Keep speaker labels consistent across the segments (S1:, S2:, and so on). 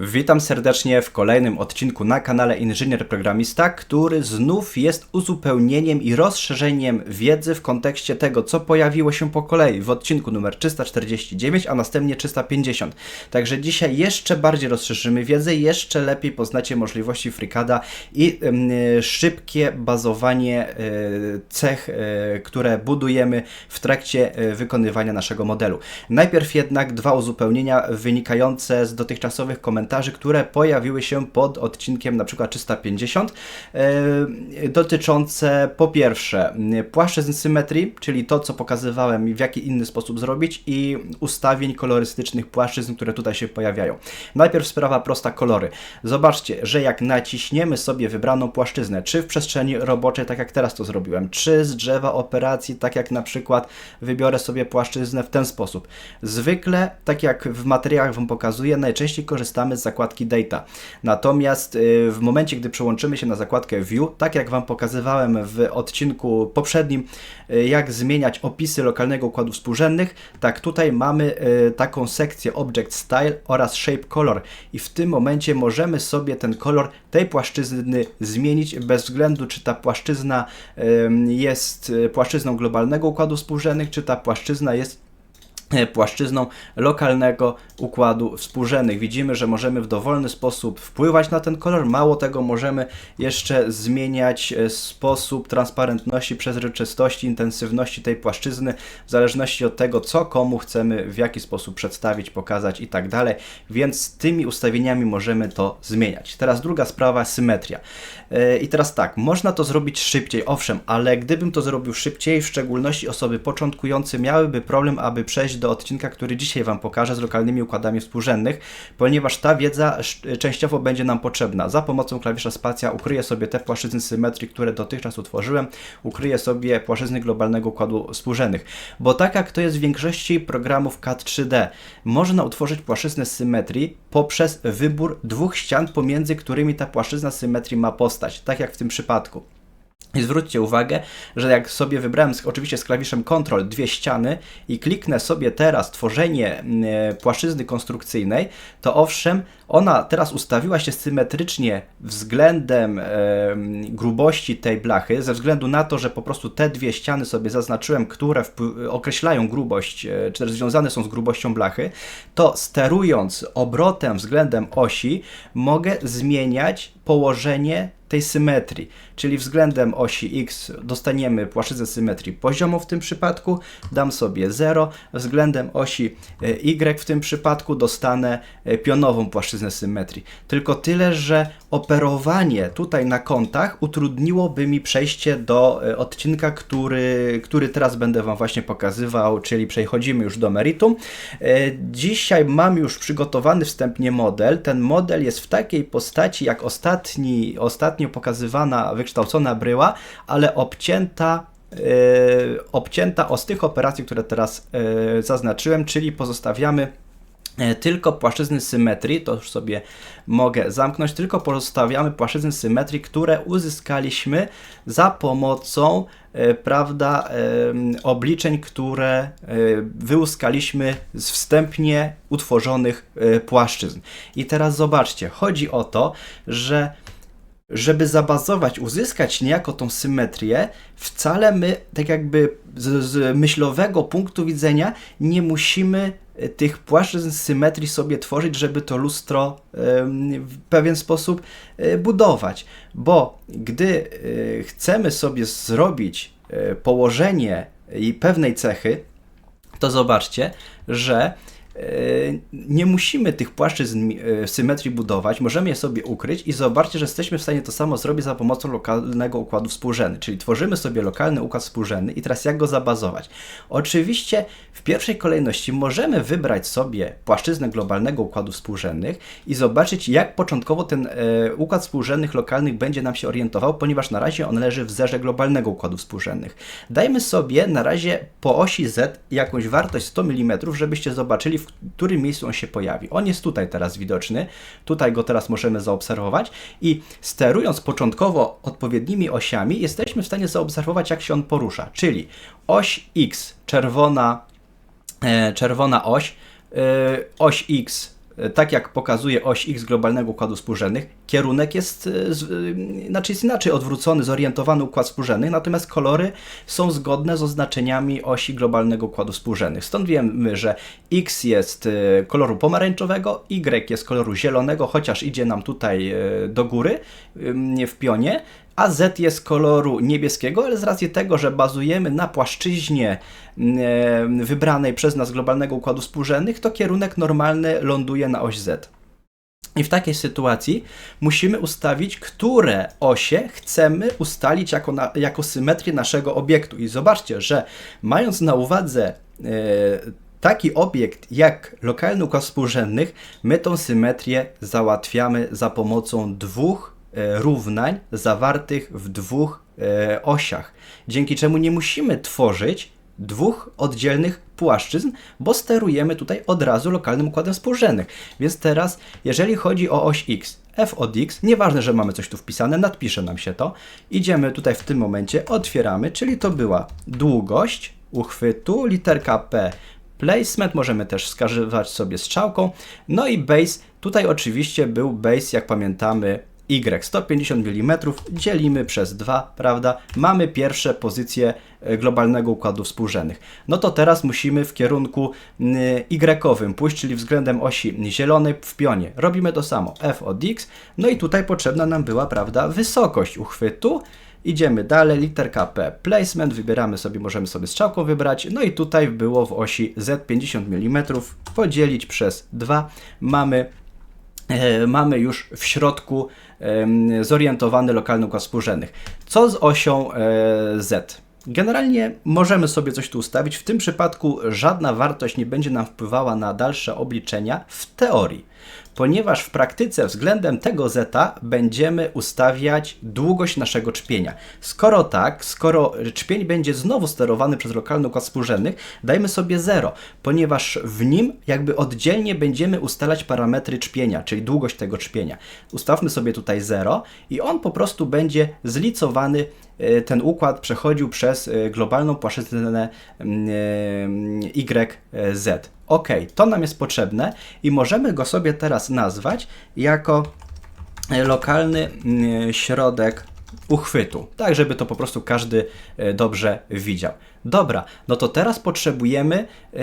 S1: Witam serdecznie w kolejnym odcinku na kanale Inżynier Programista, który znów jest uzupełnieniem i rozszerzeniem wiedzy w kontekście tego, co pojawiło się po kolei w odcinku numer 349, a następnie 350. Także dzisiaj jeszcze bardziej rozszerzymy wiedzę, jeszcze lepiej poznacie możliwości FreeCADa i y, szybkie bazowanie y, cech, y, które budujemy w trakcie y, wykonywania naszego modelu. Najpierw jednak dwa uzupełnienia wynikające z dotychczasowych komentarzy komentarzy, które pojawiły się pod odcinkiem na przykład 350, e, dotyczące po pierwsze płaszczyzn symetrii, czyli to, co pokazywałem w jaki inny sposób zrobić i ustawień kolorystycznych płaszczyzn, które tutaj się pojawiają. Najpierw sprawa prosta, kolory. Zobaczcie, że jak naciśniemy sobie wybraną płaszczyznę, czy w przestrzeni roboczej, tak jak teraz to zrobiłem, czy z drzewa operacji, tak jak na przykład wybiorę sobie płaszczyznę w ten sposób. Zwykle, tak jak w materiałach Wam pokazuję, najczęściej korzystamy z zakładki Data. Natomiast y, w momencie, gdy przełączymy się na zakładkę View, tak jak Wam pokazywałem w odcinku poprzednim, y, jak zmieniać opisy lokalnego układu współrzędnych, tak tutaj mamy y, taką sekcję Object Style oraz Shape Color i w tym momencie możemy sobie ten kolor tej płaszczyzny zmienić bez względu, czy ta płaszczyzna jest płaszczyzną globalnego układu współrzędnych, czy ta płaszczyzna jest płaszczyzną lokalnego układu współrzędnych. Widzimy, że możemy w dowolny sposób wpływać na ten kolor. Mało tego, możemy jeszcze zmieniać e, sposób transparentności, przezroczystości, intensywności tej płaszczyzny w zależności od tego, co komu chcemy w jaki sposób przedstawić, pokazać i tak dalej. Więc tymi ustawieniami możemy to zmieniać. Teraz druga sprawa, symetria. E, I teraz tak, można to zrobić szybciej, owszem, ale gdybym to zrobił szybciej, w szczególności osoby początkujące miałyby problem, aby przejść do odcinka, który dzisiaj Wam pokażę z lokalnymi układami współrzędnych, ponieważ ta wiedza częściowo będzie nam potrzebna. Za pomocą klawisza spacja ukryję sobie te płaszczyzny symetrii, które dotychczas utworzyłem, ukryję sobie płaszczyzny globalnego układu współrzędnych, bo tak jak to jest w większości programów CAD 3D, można utworzyć płaszczyznę symetrii poprzez wybór dwóch ścian, pomiędzy którymi ta płaszczyzna symetrii ma postać, tak jak w tym przypadku. I zwróćcie uwagę, że jak sobie wybrałem oczywiście z klawiszem Ctrl dwie ściany i kliknę sobie teraz tworzenie e, płaszczyzny konstrukcyjnej, to owszem, ona teraz ustawiła się symetrycznie względem e, grubości tej blachy, ze względu na to, że po prostu te dwie ściany sobie zaznaczyłem, które określają grubość, e, czy też związane są z grubością blachy, to sterując obrotem względem osi mogę zmieniać położenie tej symetrii, czyli względem osi X dostaniemy płaszczyznę symetrii poziomą w tym przypadku, dam sobie 0, względem osi e, Y w tym przypadku dostanę e, pionową płaszczyznę symetrii. Tylko tyle, że operowanie tutaj na kątach utrudniłoby mi przejście do e, odcinka, który, który teraz będę Wam właśnie pokazywał, czyli przechodzimy już do meritum. Dzisiaj mam już przygotowany wstępnie model. Ten model jest w takiej postaci jak ostatni, ostatni ostatnio pokazywana, wykształcona bryła, ale obcięta Yy, obcięta o z tych operacji, które teraz zaznaczyłem, czyli pozostawiamy tylko płaszczyzny symetrii, to już sobie mogę zamknąć, tylko pozostawiamy płaszczyzny symetrii, które uzyskaliśmy za pomocą prawda, obliczeń, które wyłuskaliśmy z wstępnie utworzonych płaszczyzn. I teraz zobaczcie, chodzi o to, że żeby zabazować, uzyskać niejako tą symetrię, wcale my, tak jakby z, z myślowego punktu widzenia, nie musimy e, tych płaszczyzn symetrii sobie tworzyć, żeby to lustro w pewien sposób e, budować. Bo gdy e, chcemy sobie zrobić położenie i pewnej cechy, to zobaczcie, że nie musimy tych płaszczyzn e, symetrii budować, możemy je sobie ukryć i zobaczcie, że jesteśmy w stanie to samo zrobić za pomocą lokalnego układu współrzędny, czyli tworzymy sobie lokalny układ współrzędny i teraz jak go zabazować? Oczywiście w pierwszej kolejności możemy wybrać sobie płaszczyznę globalnego układu współrzędnych i zobaczyć jak początkowo ten e, układ współrzędnych lokalnych będzie nam się orientował, ponieważ na razie on leży w zerze globalnego układu współrzędnych. Dajmy sobie na razie po osi Z jakąś wartość 100 mm, żebyście zobaczyli w w którym miejscu on się pojawi. On jest tutaj teraz widoczny, tutaj go teraz możemy zaobserwować i sterując początkowo odpowiednimi osiami, jesteśmy w stanie zaobserwować, jak się on porusza. Czyli oś X, czerwona, e, czerwona oś, e, oś X tak jak pokazuje oś X globalnego układu współrzędnych, kierunek jest, e, z, e, znaczy jest inaczej odwrócony, zorientowany układ współrzędnych, natomiast kolory są zgodne z oznaczeniami osi globalnego układu współrzędnych. Stąd wiemy, że X jest e, koloru pomarańczowego, Y jest koloru zielonego, chociaż idzie nam tutaj e, do góry ym, w pionie, a Z jest koloru niebieskiego, ale z racji tego, że bazujemy na płaszczyźnie e, wybranej przez nas globalnego układu współrzędnych, to kierunek normalny ląduje na oś Z. I w takiej sytuacji musimy ustawić, które osie chcemy ustalić jako, na, jako symetrię naszego obiektu. I zobaczcie, że mając na uwadze e, taki obiekt jak lokalny układ współrzędnych, my tą symetrię załatwiamy za pomocą dwóch równań zawartych w dwóch e, osiach, dzięki czemu nie musimy tworzyć dwóch oddzielnych płaszczyzn, bo sterujemy tutaj od razu lokalnym układem współrzędnych. Więc teraz, jeżeli chodzi o oś x, f od x, nieważne, że mamy coś tu wpisane, nadpisze nam się to, idziemy tutaj w tym momencie, otwieramy, czyli to była długość uchwytu, literka p, placement, możemy też wskazywać sobie strzałką, no i base, tutaj oczywiście był base, jak pamiętamy, Y 150 mm dzielimy przez 2, prawda? Mamy pierwsze pozycje e, globalnego układu współrzędnych. No to teraz musimy w kierunku Y pójść, czyli względem osi zielonej w pionie. Robimy to samo, f od x. No i tutaj potrzebna nam była, prawda, wysokość uchwytu. Idziemy dalej, literka P, placement, wybieramy sobie, możemy sobie strzałką wybrać, no i tutaj było w osi Z 50 mm, podzielić przez 2, mamy e, mamy już w środku zorientowany lokalny układ współrzędnych. Co z osią e, Z? Generalnie możemy sobie coś tu ustawić. W tym przypadku żadna wartość nie będzie nam wpływała na dalsze obliczenia w teorii, ponieważ w praktyce względem tego zeta będziemy ustawiać długość naszego czpienia. Skoro tak, skoro czpień będzie znowu sterowany przez lokalny układ współrzędnych, dajmy sobie 0, ponieważ w nim jakby oddzielnie będziemy ustalać parametry czpienia, czyli długość tego czpienia. Ustawmy sobie tutaj 0 i on po prostu będzie zlicowany e, ten układ przechodził przez e, globalną płaszczyznę mm, e, YZ. Ok, to nam jest potrzebne i możemy go sobie teraz nazwać jako e, lokalny mm, środek uchwytu, tak żeby to po prostu każdy e, dobrze widział. Dobra, no to teraz potrzebujemy e,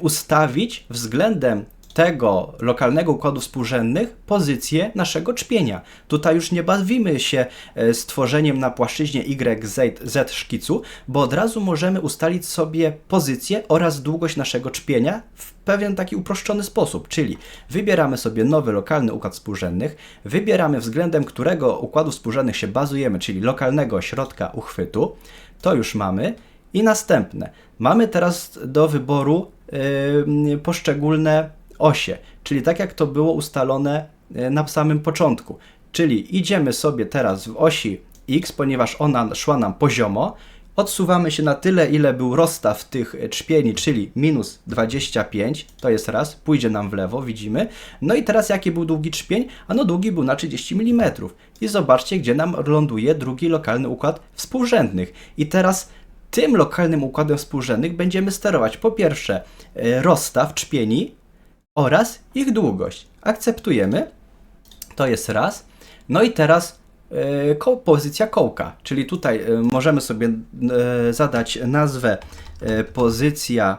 S1: ustawić względem tego lokalnego układu współrzędnych pozycję naszego czpienia. Tutaj już nie bawimy się e, z tworzeniem na płaszczyźnie YZ Z szkicu, bo od razu możemy ustalić sobie pozycję oraz długość naszego czpienia w pewien taki uproszczony sposób, czyli wybieramy sobie nowy lokalny układ współrzędnych, wybieramy względem którego układu współrzędnych się bazujemy, czyli lokalnego środka uchwytu, to już mamy. I następne. Mamy teraz do wyboru yy, poszczególne osie, czyli tak jak to było ustalone e, na samym początku. Czyli idziemy sobie teraz w osi x, ponieważ ona szła nam poziomo, odsuwamy się na tyle, ile był rozstaw tych trzpieni, czyli minus 25, to jest raz, pójdzie nam w lewo, widzimy. No i teraz jaki był długi trzpień? Ano długi był na 30 mm. I zobaczcie, gdzie nam ląduje drugi lokalny układ współrzędnych. I teraz tym lokalnym układem współrzędnych będziemy sterować po pierwsze e, rozstaw trzpieni, oraz ich długość. Akceptujemy. To jest raz. No i teraz e, pozycja kołka, czyli tutaj e, możemy sobie e, zadać nazwę pozycja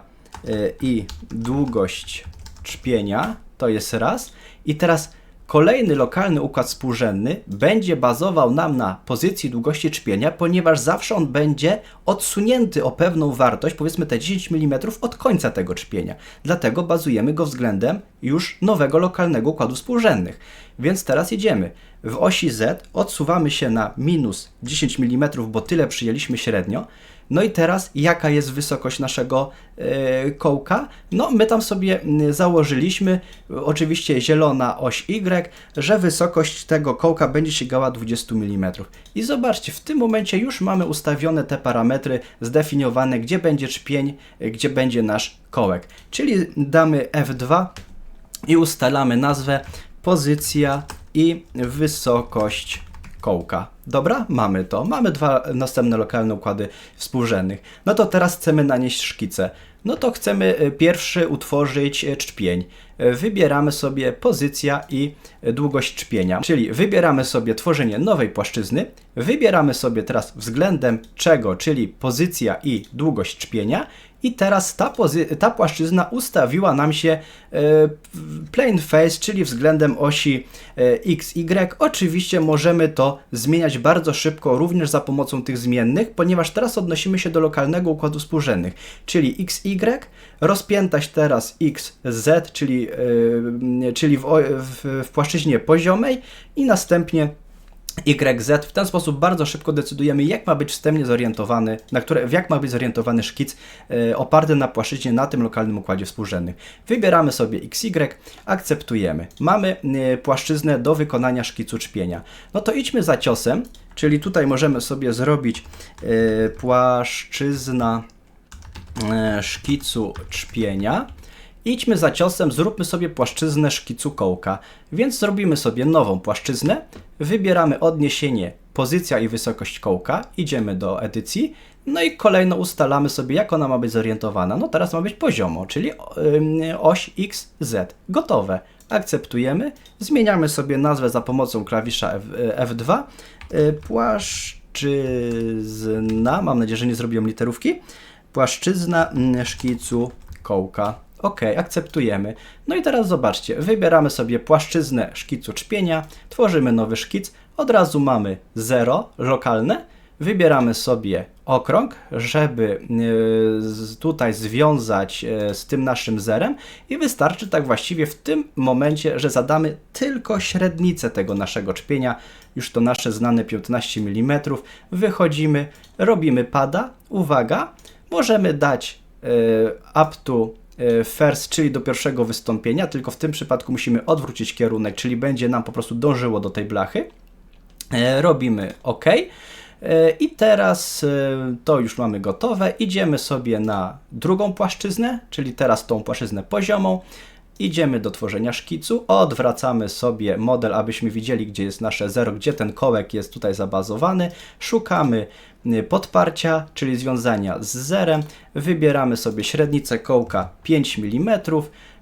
S1: i długość czpienia. To jest raz. I teraz Kolejny lokalny układ współrzędny będzie bazował nam na pozycji długości czpienia, ponieważ zawsze on będzie odsunięty o pewną wartość, powiedzmy te 10 mm od końca tego czpienia. Dlatego bazujemy go względem już nowego lokalnego układu współrzędnych. Więc teraz jedziemy. W osi Z odsuwamy się na minus 10 mm, bo tyle przyjęliśmy średnio. No i teraz jaka jest wysokość naszego e, kołka? No my tam sobie założyliśmy, oczywiście zielona oś Y, że wysokość tego kołka będzie sięgała 20 mm. I zobaczcie, w tym momencie już mamy ustawione te parametry zdefiniowane, gdzie będzie czpień, e, gdzie będzie nasz kołek. Czyli damy F2 i ustalamy nazwę, pozycja i wysokość kołka. Dobra, mamy to. Mamy dwa następne lokalne układy współrzędnych. No to teraz chcemy nanieść szkicę. No to chcemy e, pierwszy utworzyć e, czpień. E, Wybieramy sobie pozycja i długość czpienia, czyli wybieramy sobie tworzenie nowej płaszczyzny, wybieramy sobie teraz względem czego, czyli pozycja i długość czpienia i teraz ta, ta płaszczyzna ustawiła nam się e, plane face, czyli względem osi e, x, y. Oczywiście możemy to zmieniać bardzo szybko, również za pomocą tych zmiennych, ponieważ teraz odnosimy się do lokalnego układu współrzędnych, czyli x, y, rozpiętaść teraz x, z, czyli, e, czyli w, w, w płaszczyźnie poziomej i następnie YZ. W ten sposób bardzo szybko decydujemy, jak ma być wstępnie zorientowany, na które, w jak ma być zorientowany szkic e, oparty na płaszczyźnie na tym lokalnym układzie współrzędnych. Wybieramy sobie XY, akceptujemy. Mamy e, płaszczyznę do wykonania szkicu czpienia. No to idźmy za ciosem, czyli tutaj możemy sobie zrobić e, płaszczyzna szkicu czpienia. Idźmy za ciosem, zróbmy sobie płaszczyznę szkicu kołka. Więc zrobimy sobie nową płaszczyznę, wybieramy odniesienie, pozycja i wysokość kołka, idziemy do edycji, no i kolejno ustalamy sobie, jak ona ma być zorientowana. No teraz ma być poziomo, czyli oś X, Z. Gotowe. Akceptujemy, zmieniamy sobie nazwę za pomocą klawisza F, F2. Y, Płaszczyzna, mam nadzieję, że nie zrobiłem literówki. Płaszczyzna mm, szkicu kołka. OK, akceptujemy. No i teraz zobaczcie, wybieramy sobie płaszczyznę szkicu czpienia, tworzymy nowy szkic, od razu mamy 0 lokalne, wybieramy sobie okrąg, żeby z- tutaj związać yy, z tym naszym zerem i wystarczy tak właściwie w tym momencie, że zadamy tylko średnicę tego naszego czpienia, już to nasze znane 15 mm, wychodzimy, robimy pada, uwaga, możemy dać yy, up to first, czyli do pierwszego wystąpienia, tylko w tym przypadku musimy odwrócić kierunek, czyli będzie nam po prostu dążyło do tej blachy. E, Robimy OK. E, I teraz e, to już mamy gotowe. Idziemy sobie na drugą płaszczyznę, czyli teraz tą płaszczyznę poziomą. Idziemy do tworzenia szkicu, odwracamy sobie model, abyśmy widzieli, gdzie jest nasze zero, gdzie ten kołek jest tutaj zabazowany. Szukamy podparcia, czyli związania z zerem. Wybieramy sobie średnicę kołka 5 mm.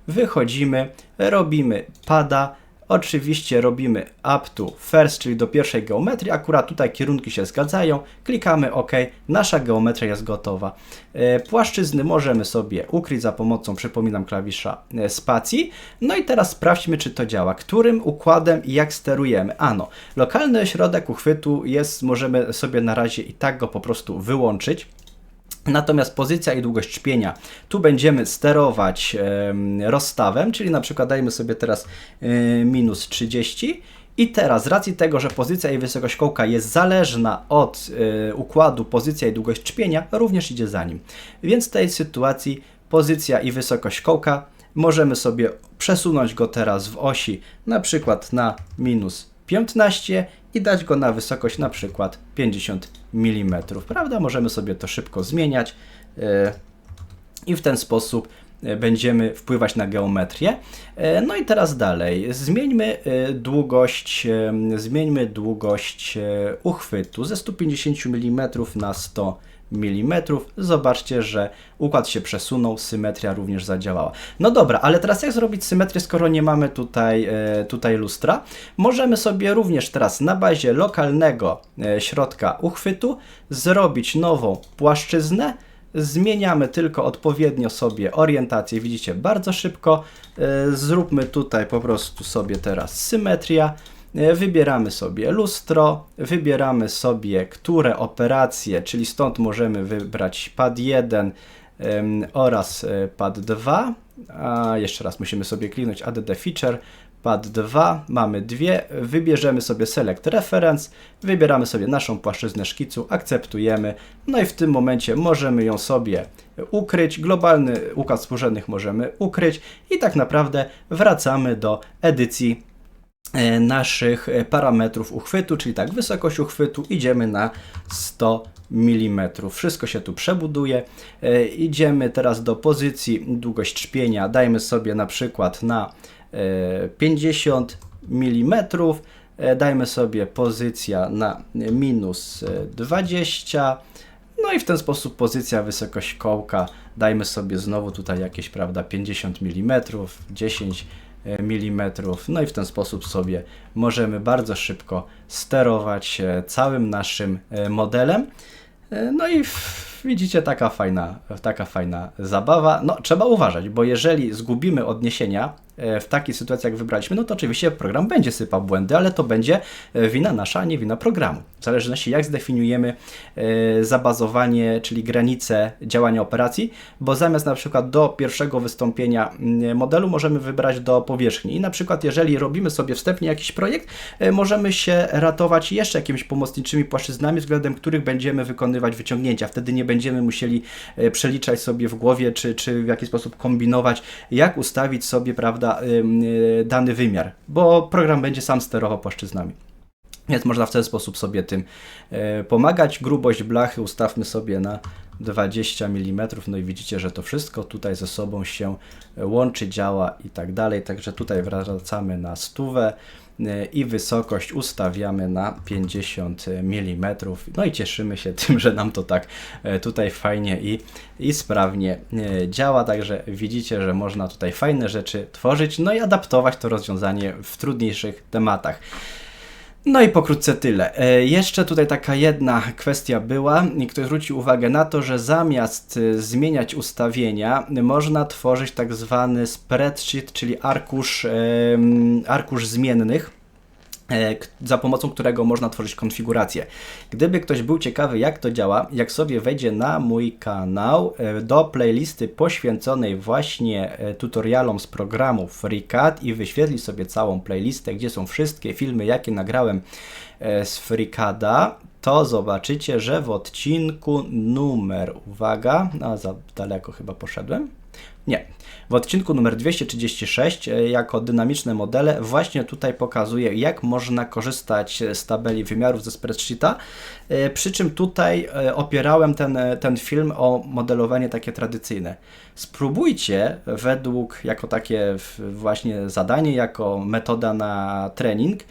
S1: Wychodzimy, robimy pada. Oczywiście robimy up to first, czyli do pierwszej geometrii. Akurat tutaj kierunki się zgadzają. Klikamy OK. Nasza geometria jest gotowa. E, Płaszczyzny możemy sobie ukryć za pomocą, przypominam, klawisza e, spacji. No i teraz sprawdźmy, czy to działa. Którym układem i jak sterujemy? Ano, lokalny ośrodek uchwytu jest, możemy sobie na razie i tak go po prostu wyłączyć. Natomiast pozycja i długość czpienia, tu będziemy sterować em, rozstawem, czyli na przykład dajmy sobie teraz e, minus 30 i teraz z racji tego, że pozycja i wysokość kołka jest zależna od e, układu pozycja i długość czpienia, również idzie za nim. Więc w tej sytuacji pozycja i wysokość kołka możemy sobie przesunąć go teraz w osi na przykład na minus 15 i dać go na wysokość na przykład 50 mm, prawda? Możemy sobie to szybko zmieniać e, i w ten sposób e, będziemy wpływać na geometrię. E, No i teraz dalej. Zmieńmy długość, zmieńmy długość uchwytu ze 150 mm na 100 mm. Zobaczcie, że układ się przesunął, symetria również zadziałała. No dobra, ale teraz jak zrobić symetrię, skoro nie mamy tutaj, e, tutaj lustra? Możemy sobie również teraz na bazie lokalnego e, środka uchwytu zrobić nową płaszczyznę, Zmieniamy tylko odpowiednio sobie orientację, widzicie, bardzo szybko. E, Zróbmy tutaj po prostu sobie teraz symetria. Wybieramy sobie lustro, wybieramy sobie, które operacje, czyli stąd możemy wybrać pad 1 em, oraz e, pad 2. A jeszcze raz musimy sobie kliknąć add feature. Pad 2, mamy dwie, wybierzemy sobie select reference, wybieramy sobie naszą płaszczyznę szkicu, akceptujemy, no i w tym momencie możemy ją sobie ukryć, globalny układ współrzędnych możemy ukryć i tak naprawdę wracamy do edycji naszych e, parametrów uchwytu, czyli tak, wysokość uchwytu idziemy na 100 mm. Wszystko się tu przebuduje. E, Idziemy teraz do pozycji długość czpienia. Dajmy sobie na przykład na e, 50 mm. E, Dajmy sobie pozycja na minus e, 20. No i w ten sposób pozycja, wysokość kołka. Dajmy sobie znowu tutaj jakieś, prawda, 50 mm, 10 mm. No i w ten sposób sobie możemy bardzo szybko sterować e, całym naszym e, modelem. E, No i widzicie, taka fajna, taka fajna zabawa. No, trzeba uważać, bo jeżeli zgubimy odniesienia w takiej sytuacji, jak wybraliśmy, no to oczywiście program będzie sypał błędy, ale to będzie e, wina nasza, a nie wina programu. W zależności jak zdefiniujemy e, zabazowanie, czyli granice działania operacji, bo zamiast na przykład do pierwszego wystąpienia modelu możemy wybrać do powierzchni. I na przykład jeżeli robimy sobie wstępnie jakiś projekt, e, możemy się ratować jeszcze jakimiś pomocniczymi płaszczyznami, względem których będziemy wykonywać wyciągnięcia. Wtedy nie będziemy musieli e, przeliczać sobie w głowie, czy, czy w jaki sposób kombinować, jak ustawić sobie, prawda, ym, e, dany wymiar, bo program będzie sam sterował płaszczyznami. Więc można w ten sposób sobie tym e, pomagać. Grubość blachy ustawmy sobie na 20 mm. No i widzicie, że to wszystko tutaj ze sobą się e, łączy, działa i tak dalej. Także tutaj wracamy na stówę e, i wysokość ustawiamy na 50 mm. No i cieszymy się tym, że nam to tak tutaj fajnie i, i sprawnie działa. Także widzicie, że można tutaj fajne rzeczy tworzyć, no i adaptować to rozwiązanie w trudniejszych tematach. No i pokrótce tyle. E, Jeszcze tutaj taka jedna kwestia była, ktoś zwrócił uwagę na to, że zamiast e, zmieniać ustawienia, można tworzyć tak zwany spreadsheet, czyli arkusz, arkusz zmiennych za pomocą którego można tworzyć konfigurację. Gdyby ktoś był ciekawy, jak to działa, jak sobie wejdzie na mój kanał e, do playlisty poświęconej właśnie e, tutorialom z programu FreeCAD i wyświetli sobie całą playlistę, gdzie są wszystkie filmy, jakie nagrałem e, z FreeCADa, to zobaczycie, że w odcinku numer, uwaga, a za daleko chyba poszedłem. Nie. W odcinku numer 236 e, jako dynamiczne modele właśnie tutaj pokazuję jak można korzystać z tabeli wymiarów ze spreadsheeta, e, przy czym tutaj e, opierałem ten, ten film o modelowanie takie tradycyjne. Spróbujcie według jako takie właśnie zadanie, jako metoda na trening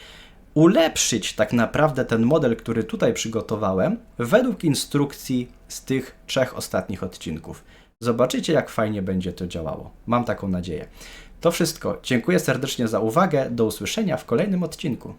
S1: ulepszyć tak naprawdę ten model, który tutaj przygotowałem, według instrukcji z tych trzech ostatnich odcinków. Zobaczycie, jak fajnie będzie to działało. Mam taką nadzieję. To wszystko. Dziękuję serdecznie za uwagę. Do usłyszenia w kolejnym odcinku.